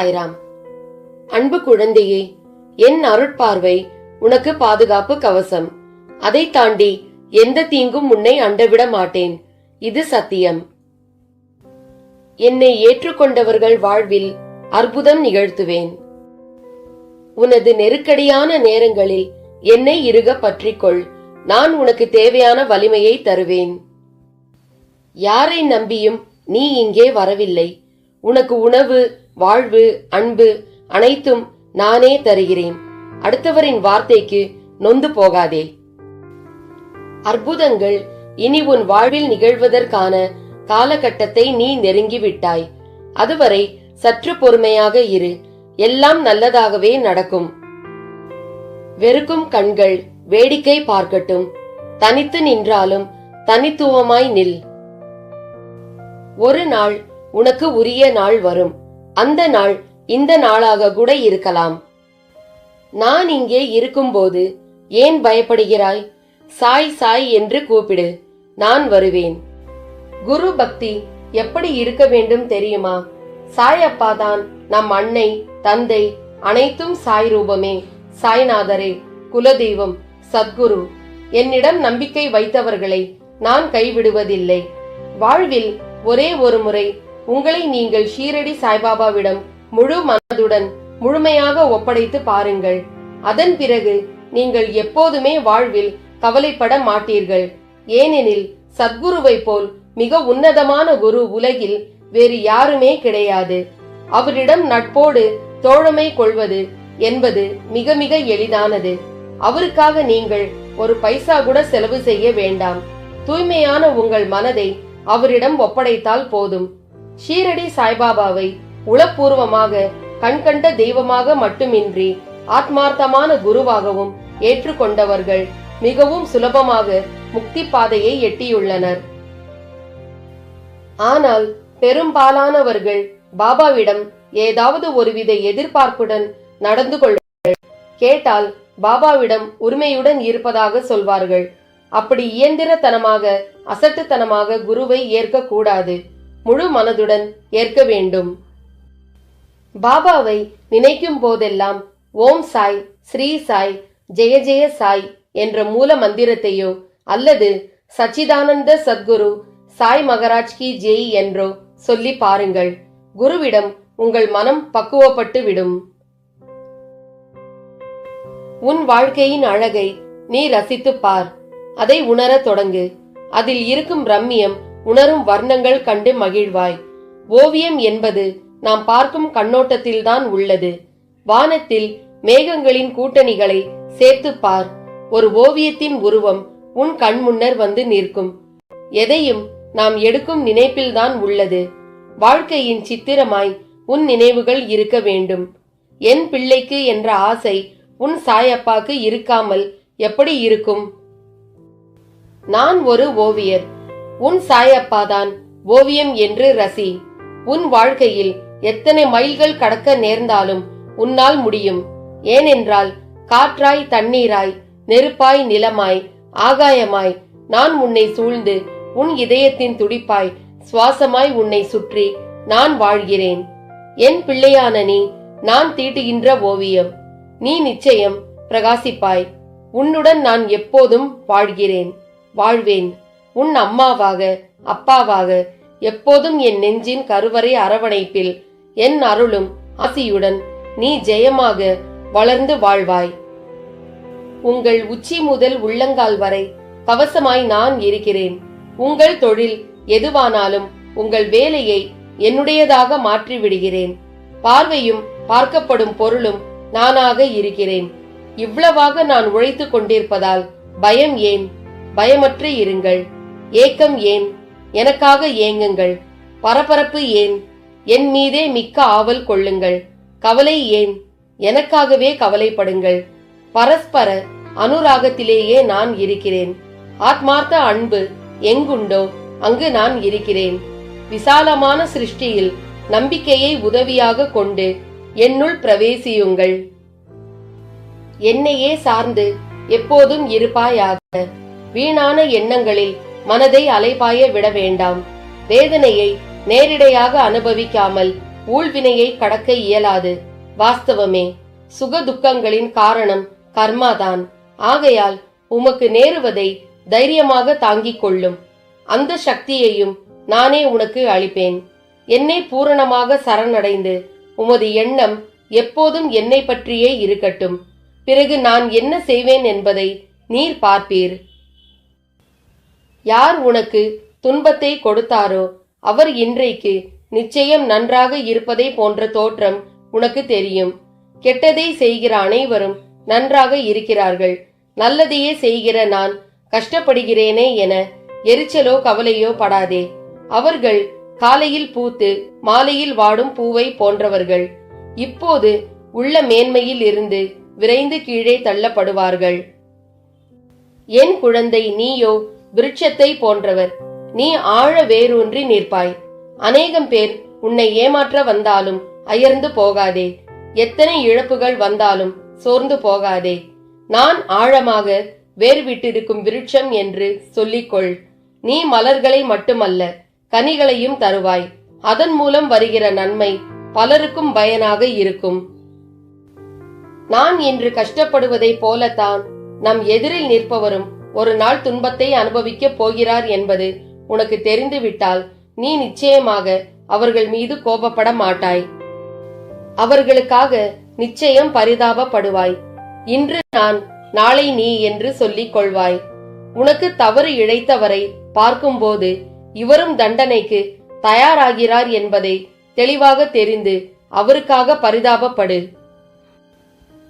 சாய்ராம். அன்பு குழந்தையே என் அருட்பார்வை உனக்கு பாதுகாப்பு கவசம். அதை தாண்டி எந்த தீங்கும் உன்னை அண்டவிட மாட்டேன். இது சத்தியம். என்னை ஏற்றுக்கொண்டவர்கள் வாழ்வில் அற்புதம் நிகழ்த்துவேன். உனது நெருக்கடியான நேரங்களில் என்னை இருக பற்றிக்கொள். நான் உனக்கு தேவையான வலிமையை தருவேன். யாரை நம்பியும் நீ இங்கே வரவில்லை. உனக்கு உணவு வாழ்வு அன்பு அனைத்தும் நானே தருகிறேன். அடுத்தவரின் வார்த்தைக்கு நொந்து போகாதே. அற்புதங்கள் இனி உன் வாழ்வில் நிகழ்வதற்கான காலகட்டத்தை நீ நெருங்கிவிட்டாய். அதுவரை சற்று பொறுமையாக இரு. எல்லாம் நல்லதாகவே நடக்கும். வெறுக்கும் கண்கள் வேடிக்கை பார்க்கட்டும். தனித்து நின்றாலும் தனித்துவமாய் நில். ஒரு நாள் உனக்கு உரிய நாள் வரும். அந்த நாள் இந்த நாளாக கூட இருக்கலாம். நான் இங்கே இருக்கும்போது ஏன் பயப்படுகிறாய்? சாய் சாய் என்று கூப்பிடு. நான் வருவேன். குரு பக்தி எப்படி இருக்க வேண்டும் தெரியுமா? சாய் அப்பா தான் நம் அன்னை தந்தை அனைத்தும் சாய் ரூபமே. சாய்நாதரே குலதெய்வம் சத்குரு என்னிடம் நம்பிக்கை வைத்தவர்களை நான் கைவிடுவதில்லை. வாழ்வில் ஒரே ஒரு முறை உங்களை நீங்கள் ஷீரடி சாய்பாபாவிடம் முழு மனதுடன் முழுமையாக ஒப்படைத்து பாருங்கள். அதன் பிறகு நீங்கள் எப்போதுமே வாழ்வில் கவலைப்பட மாட்டீர்கள். ஏனெனில் சத்குருவை போல் மிக உன்னதமான குரு உலகில் வேறு யாருமே கிடையாது. அவரிடம் நட்போடு தோழமை கொள்வது என்பது மிக மிக எளிதானது. அவருக்காக நீங்கள் ஒரு பைசா கூட செலவு செய்ய வேண்டாம். தூய்மையான உங்கள் மனதை அவரிடம் ஒப்படைத்தால் போதும். ஷீரடி சாய்பாபாவை உளப்பூர்வமாக கண்கண்ட தெய்வமாக மட்டுமின்றி ஆத்மார்த்தமான குருவாகவும் ஏற்றுக்கொண்டவர்கள் மிகவும் சுலபமாக முக்தி பாதையை எட்டியுள்ளனர். ஆனால் பெரும்பாலானவர்கள் பாபாவிடம் ஏதாவது ஒருவித எதிர்பார்ப்புடன் நடந்து கொள்வார்கள். கேட்டால் பாபாவிடம் உரிமையுடன் இருப்பதாக சொல்வார்கள். அப்படி இயந்திரத்தனமாக அசட்டுத்தனமாக குருவை ஏற்கக்கூடாது. முழு மனதுடன் ஏற்க வேண்டும். பாபாவை நினைக்கும் போதெல்லாம் ஓம் சாய் ஸ்ரீ சாய் ஜெய ஜெய சாய் என்ற மூல மந்திரத்தையோ அல்லது சச்சிதானந்த சத்குரு சாய் மகராஜ் கி ஜெய் என்றோ சொல்லி பாருங்கள். குருவிடம் உங்கள் மனம் பக்குவப்பட்டு விடும். உன் வாழ்க்கையின் அழகை நீ ரசித்துப் பார். அதை உணரத் தொடங்கு. அதில் இருக்கும் ரம்மியம் உணரும் வர்ணங்கள் கண்டு மகிழ்வாய். ஓவியம் என்பது நாம் பார்க்கும் கண்ணோட்டத்தில்தான் உள்ளது. வானத்தில் மேகங்களின் கூட்டணிகளை சேர்த்துப் பார். ஒரு ஓவியத்தின் உருவம் உன் கண் முன்னர் வந்து நிற்கும். எதையும் நாம் எடுக்கும் நினைப்பில்தான் உள்ளது. வாழ்க்கையின் சித்திரமாய் உன் நினைவுகள் இருக்க வேண்டும். என் பிள்ளைக்கு என்ற ஆசை உன் சாயப்பாக்கு இருக்காமல் எப்படி இருக்கும்? நான் ஒரு ஓவியர். உன் சாயப்பாதான் ஓவியம் என்று ரசி. உன் வாழ்க்கையில் எத்தனை மைல்கள் கடக்க நேர்ந்தாலும் உன்னால் முடியும். ஏனென்றால் காற்றாய் தண்ணீராய் நெருப்பாய் நிலமாய் ஆகாயமாய் நான் உன்னை சூழ்ந்து உன் இதயத்தின் துடிப்பாய் சுவாசமாய் உன்னை சுற்றி நான் வாழ்கிறேன். என் பிள்ளையான நீ நான் தீட்டுகின்ற ஓவியம். நீ நிச்சயம் பிரகாசிப்பாய். உன்னுடன் நான் எப்போதும் வாழ்கிறேன். வாழ்வேன். உன் அம்மாவாக அப்பாவாக எப்போதும் என் நெஞ்சின் கருவறை அரவணைப்பில் என் அருளும் ஆசியுடன் நீ ஜெயமாக வளர்ந்து வாழ்வாய். உங்கள் உச்சி முதல் உள்ளங்கால் வரை கவசமாய் நான் இருக்கிறேன். உங்கள் தொழில் எதுவானாலும் உங்கள் வேலையை என்னுடையதாக மாற்றி விடுகிறேன் பார்வையும் பார்க்கப்படும் பொருளும் நானாக இருக்கிறேன். இவ்வளவாக நான் உழைத்துக் கொண்டிருப்பதால் பயம் ஏன்? பயமற்று இருங்கள். ஏக்கம் ஏன்? எனக்காக ஏங்குங்கள். பரபரப்பு ஏன்? என் மீதே மிக்க ஆவல் கொள்ளுங்கள். கவலை ஏன்? எனக்காகவே கவலைப்படுங்கள். பரஸ்பர அனுராகத்திலேயே நான் இருக்கிறேன். ஆத்மார்த்த அன்பு எங்குண்டோ அங்கு நான் இருக்கிறேன். விசாலமான சிருஷ்டியில் நம்பிக்கையை உதவியாக கொண்டு என்னுள் பிரவேசியுங்கள். என்னையே சார்ந்து எப்போதும் இருப்பாயாக. வீணான எண்ணங்களில் மனதை அலைபாய விட வேண்டாம். வேதனையை நேரிடையாக அனுபவிக்காமல் ஊழ்வினையை கடக்க இயலாது. வாஸ்தவமே சுக துக்கங்களின் காரணம் கர்மாதான். ஆகையால் உமக்கு நேருவதை தைரியமாக தாங்கிக் கொள்ளும். அந்த சக்தியையும் நானே உனக்கு அளிப்பேன். என்னை பூரணமாக சரணடைந்து உமது எண்ணம் எப்போதும் என்னை பற்றியே இருக்கட்டும். பிறகு நான் என்ன செய்வேன் என்பதை நீர் பார்ப்பீர். யார் உனக்கு துன்பத்தை கொடுத்தாரோ அவர் இன்றைக்கு நிச்சயம் நன்றாக இருப்பதை போன்ற தோற்றம் உனக்கு தெரியும். கெட்டதை செய்கிற அனைவரும் நன்றாக இருக்கிறார்கள். நல்லதையே செய்கிற நான் கஷ்டப்படுகிறேனே என எரிச்சலோ கவலையோ படாதே. அவர்கள் காலையில் பூத்து மாலையில் வாடும் பூவை போன்றவர்கள். இப்போது உள்ள மேன்மையில் இருந்து விரைந்து கீழே தள்ளப்படுவார்கள். என் குழந்தை நீயோ விருட்சத்தை போன்றவர். நீ ஆழ வேரூன்றி நிற்பாய். அநேகம் பேர் உன்னை ஏமாற்ற வந்தாலும் அயர்ந்து போகாதே. எத்தனை இழப்புகள் வந்தாலும் சோர்ந்து போகாதே. நான் ஆழமாக வேர் விட்டிருக்கும் விருட்சம் என்று சொல்லிக்கொள். நீ மலர்களை மட்டுமல்ல கனிகளையும் தருவாய். அதன் மூலம் வருகிற நன்மை பலருக்கும் பயனாக இருக்கும். நான் இன்று கஷ்டப்படுவதைப் போலத்தான் நம் எதிரில் நிற்பவரும் ஒரு நாள் துன்பத்தை அனுபவிக்கப் போகிறார் என்பது உனக்கு தெரிந்துவிட்டால் நீ நிச்சயமாக அவர்கள் மீது கோபப்பட மாட்டாய். அவர்களுக்காக நிச்சயம் பரிதாபப்படுவாய். இன்று நான் நாளை நீ என்று சொல்லிக் கொள்வாய். உனக்கு தவறு இழைத்தவரை பார்க்கும்போது இவரும் தண்டனைக்கு தயாராகிறார் என்பதை தெளிவாக தெரிந்து அவருக்காக பரிதாபப்படு.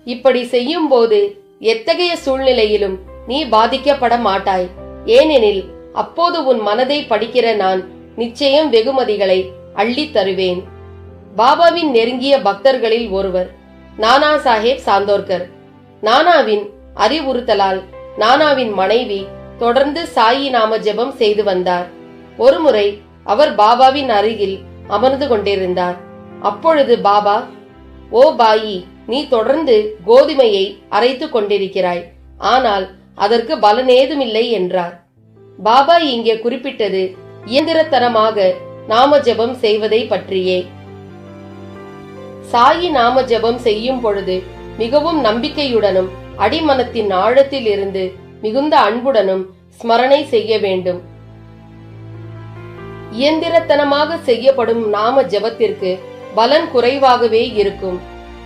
இப்படி செய்யும்போது எத்தகைய சூழ்நிலையிலும் நீ பாதிக்கப்பட மாட்டாய் ஏனெனில் அப்போது உன் மனதை படிக்கிற நான் நிச்சயம் வெகுமதிகளை அள்ளித் தருவேன். பாபாவின் நெருங்கிய பக்தர்களில் ஒருவர் நானா சாஹேப் சாந்தோர்கர். நானாவின் அறிவுறுத்தலால் நானாவின் மனைவி தொடர்ந்து சாயி நாம ஜெபம் செய்து வந்தார். ஒருமுறை அவர் பாபாவின் அருகில் அமர்ந்து கொண்டிருந்தார். அப்பொழுது பாபா ஓ பாயி நீ தொடர்ந்து கோதுமையை அரைத்துக் கொண்டிருக்கிறாய். ஆனால் அதற்கு பலனேதுமில்லை என்றார். பாபா இங்கே குறிப்பிட்டது இயந்திரத்தனமாக நாம ஜெபம் செய்வதை பற்றியே. சாயி நாம ஜெபம் செய்யும் பொழுது மிகவும் நம்பிக்கையுடனும் அடிமனத்தின் ஆழத்தில் இருந்து மிகுந்த அன்புடனும் ஸ்மரணை செய்ய வேண்டும். இயந்திரத்தனமாக செய்யப்படும் நாம ஜெபத்திற்கு பலன் குறைவாகவே இருக்கும்.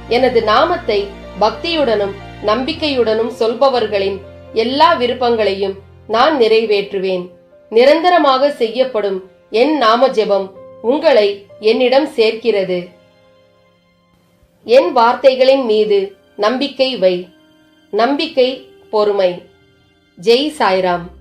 எனது நாமத்தை பக்தியுடனும் நம்பிக்கையுடனும் சொல்பவர்களின் எல்லா விருப்பங்களையும் நான் நிறைவேற்றுவேன். நிரந்தரமாக செய்யப்படும் என் நாம ஜெபம் உங்களை என்னிடம் சேர்க்கிறது. என் வார்த்தைகளின் மீது நம்பிக்கை வை. நம்பிக்கை பொறுமை. ஜெய் சாய்ராம்.